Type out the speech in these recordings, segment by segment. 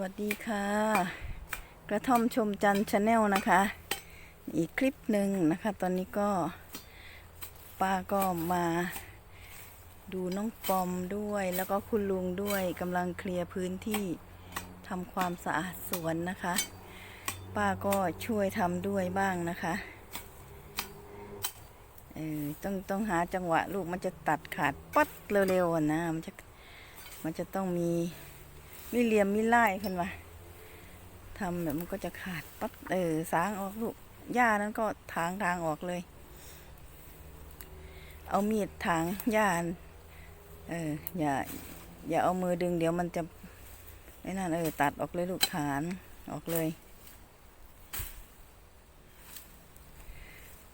วัสดีค่ะ กระท่อมชมจันชาแนลนะคะ อีกคลิปหนึ่งนะคะ ตอนนี้ก็ป้าก็มาดูน้องปอมด้วย แล้วก็คุณลุงด้วยกำลังเคลียร์พื้นที่ทำความสะอาดสวนนะคะ ป้าก็ช่วยทำด้วยบ้างนะคะเออต้องต้องหาจังหวะลูกมันจะตัดขาดปัดเร็วๆนะมันจะมันจะต้องมี มีเหลี่ยมมีลายขึ้นมาทำแบบมันก็จะขาดปั๊บเออสางออกลูกหญ้านั้นก็ถางทางออกเลย เอามีดถางหญ้าเอออย่าอย่าเอามือดึงเดี๋ยวมันจะไอ้นั่นเออตัดออกเลยลูกฐานออกเลย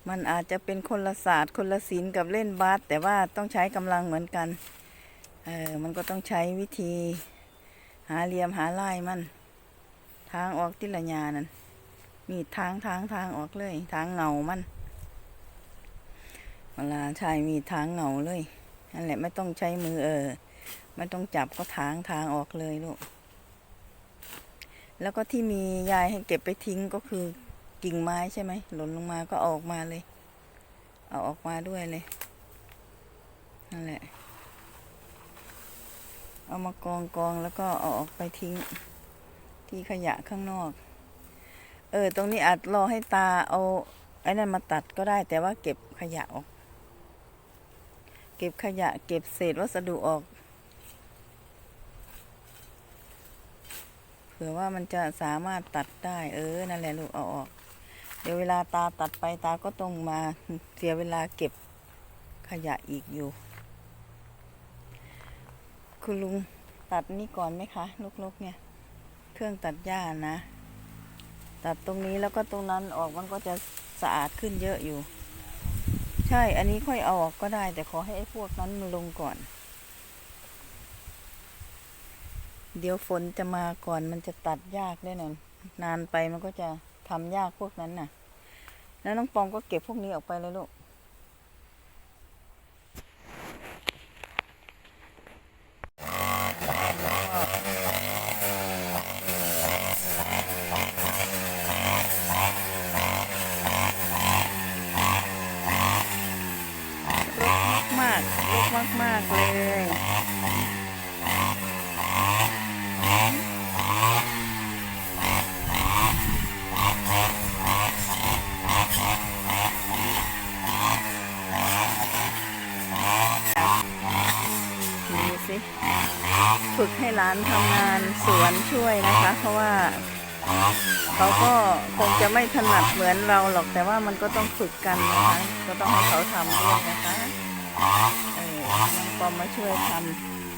มันอาจจะเป็นคนละศาสตร์คนละศิลป์กับเล่นบาสแต่ว่าต้องใช้กำลังเหมือนกัน เออมันก็ต้องใช้วิธี หาเหลี่ยมหาลายมัน ทางออกที่ละยานั่นมีทางทางทางออกเลย ทางเงามันเวลาใช้มีทางเงาเลยนั่นแหละไม่ต้องใช้มือเออไม่ต้องจับก็ทางทางออกเลยลูกแล้วก็ที่มียายให้เก็บไปทิ้งก็คือกิ่งไม้ใช่ไหมหล่นลงมาก็อออกมาเลย เอาออกมาด้วยเลยนั่นแหละ เอามากองกองแล้วก็เอาออกไปทิ้งที่ขยะข้างนอก เออ ตรงนี้อาจรอให้ตาเอาไอ้นั่นมาตัดก็ได้ แต่ว่าเก็บขยะออก เก็บขยะ เก็บเศษวัสดุออก เผื่อว่ามันจะสามารถตัดได้ เออ นั่นแหละลูกเอาออก เดี๋ยวเวลาตาตัดไปตาก็ต้องมาเสียเวลาเก็บขยะอีกอยู่ คุณลุงตัดนี่ก่อนไหมคะลกๆเนี่ย เครื่องตัดหญ้านะ ตัดตรงนี้แล้วก็ตรงนั้นออกมันก็จะสะอาดขึ้นเยอะอยู่ ใช่ อันนี้ค่อยเอาออกก็ได้ แต่ขอให้ไอ้พวกนั้นมันลงก่อน เดี๋ยวฝนจะมาก่อนมันจะตัดยากแน่นอนนานไปมันก็จะทำยากพวกนั้นน่ะ แล้วน้องปองก็เก็บพวกนี้ออกไปเลยลูก รกมากๆรกมาก ๆ เลย ดู สิ ฝึกให้หลานทำงานสวนช่วยนะคะ เพราะว่าเขาก็คงจะไม่ถนัดเหมือนเราหรอกแต่ว่ามันก็ต้องฝึกกันนะคะ ก็ต้องให้เขาทำด้วยนะคะเออน้องปอมมาช่วยท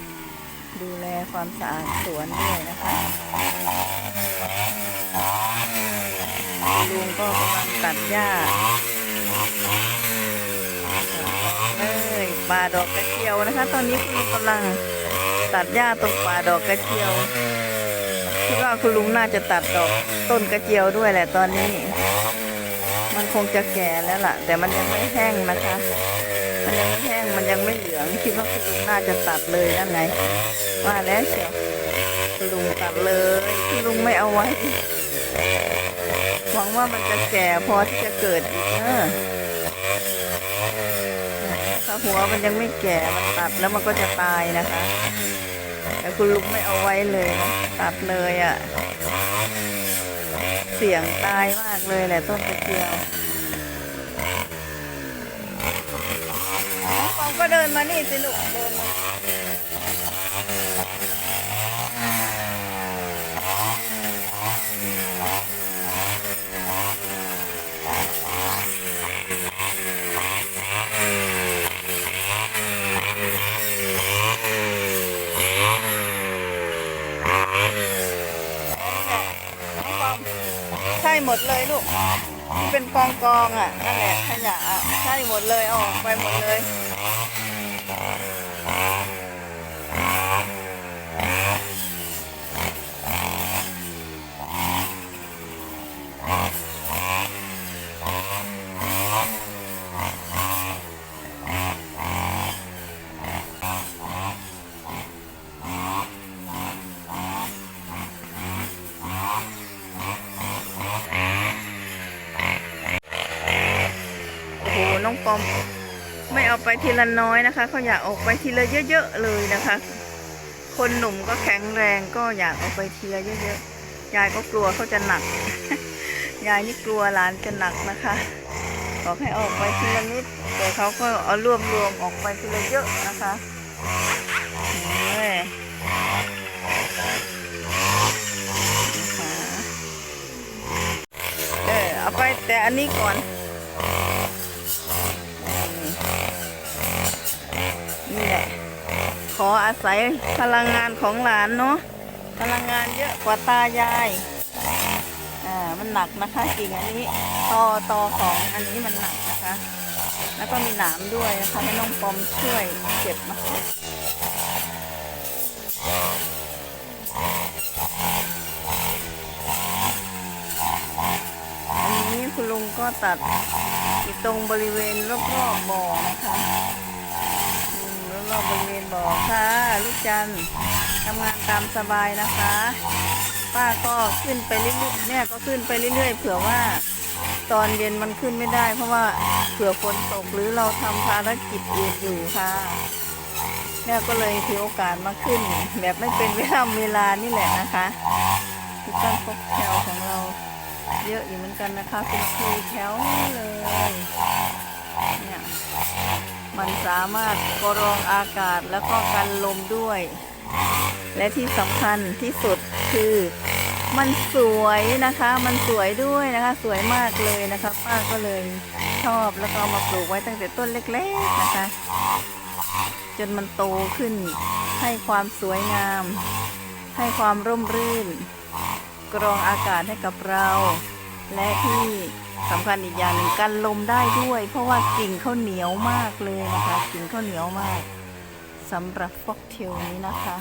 ำดูแลความสะอาดสวนด้วยนะคะลุงก็กำลังตัดหญ้าเอ้ย ป่าดอกกระเจียวนะคะ ตอนนี้คุณลุงกำลังตัดหญ้าตรงป่าดอกกระเจียวคิดว่าคุณลุงน่าจะตัดดอกต้นกระเจียวด้วยแหละตอนนี้ มันคงจะแก่แล้วล่ะ แต่มันยังไม่แห้งนะคะ มันยังไม่แห้งมันยังไม่เหลืองคิดว่าคุณลุงน่าจะตัดเลยนั่นไงว่าแล้วเชียวคุณลุงตัดเลยคุณลุงไม่เอาไว้หวังว่ามันจะแก่พอที่จะเกิดอีกเนอะ หัวมันยังไม่แก่มันตัดแล้วมันก็จะตายนะคะ แต่คุณลุงไม่เอาไว้เลยนะตัดเลยอะ่ะ เสี่ยงตายมากเลยแหละต้นตะเกียวน้องปองก็เดินมานี่สิลูกเดินมาน้องปองใช่หม ดเลยลูกที่เป็นกองกองๆอะนั่นแหละขยะอะใช่หมดเลยเอาออกไปหมดเลย น น้องปอม ไม่เอาไปทีละน้อยนะคะ เขาอยากออกไปทีละเยอะๆเลยนะคะ คนหนุ่มก็แข็งแรงก็อยากเอาไปทีละเยอะๆ ยายก็กลัวเขาจะหนัก ยายนี่กลัวหลานจะหนักนะคะบอกให้ออกไปทีละนิดแต่เขาก็เอารวบรวมออกไปทีละเยอะนะคะเออเอาไปแต่อันนี้ก่อน ออาศัยพลังงานของหลานเนาะพลังงานเยอะกว่าตายายอ่ามันหนักนะคะกิ่งอันนี้ตอตอของอันนี้มันหนักนะคะ แล้วก็มีหนามด้วยนะคะให้น้องปอมช่วยเก็บนะคะอันนี้คุณลุงก็ตัดอยู่ตรงบริเวณรอบๆบ่อนะคะ บๆบริเวณบ่อค่ะ ลูกจันทำงานตามสบายนะคะ ป้าก็ขึ้นไปเรื่อยๆเนี่ยก็ขึ้นไปเรื่อยๆ เผื่อว่าตอนเย็นมันขึ้นไม่ได้ เพราะว่าเผื่อฝนตกหรือเราทำภารกิจอื่นอยู่ค่ะแม่ก็เลยถือโอกาสมาขึ้น แบบไม่เป็นเวลาเวลานี่แหละนะคะคือต้นพกแถวของเราเยอะอยู่เหมือนกันนะคะเป็นคุยแถวเลยเนี่ย มันสามารถกรองอากาศแล้วก็กันลมด้วย และที่สำคัญที่สุดคือมันสวยนะคะ มันสวยด้วยนะคะ สวยมากเลยนะคะ ป้าก็เลยชอบแล้วก็มาปลูกไว้ตั้งแต่ต้นเล็กๆนะคะ จนมันโตขึ้น ให้ความสวยงาม ให้ความร่มรื่น กรองอากาศให้กับเรา และที่ สำคัญอีกอย่างหนึ่งกันลมได้ด้วย เพราะว่ากิ่งข้าวเหนียวมากเลยนะคะ กิ่งข้าวเหนียวมากสำหรับฟอกเทลนี้นะคะ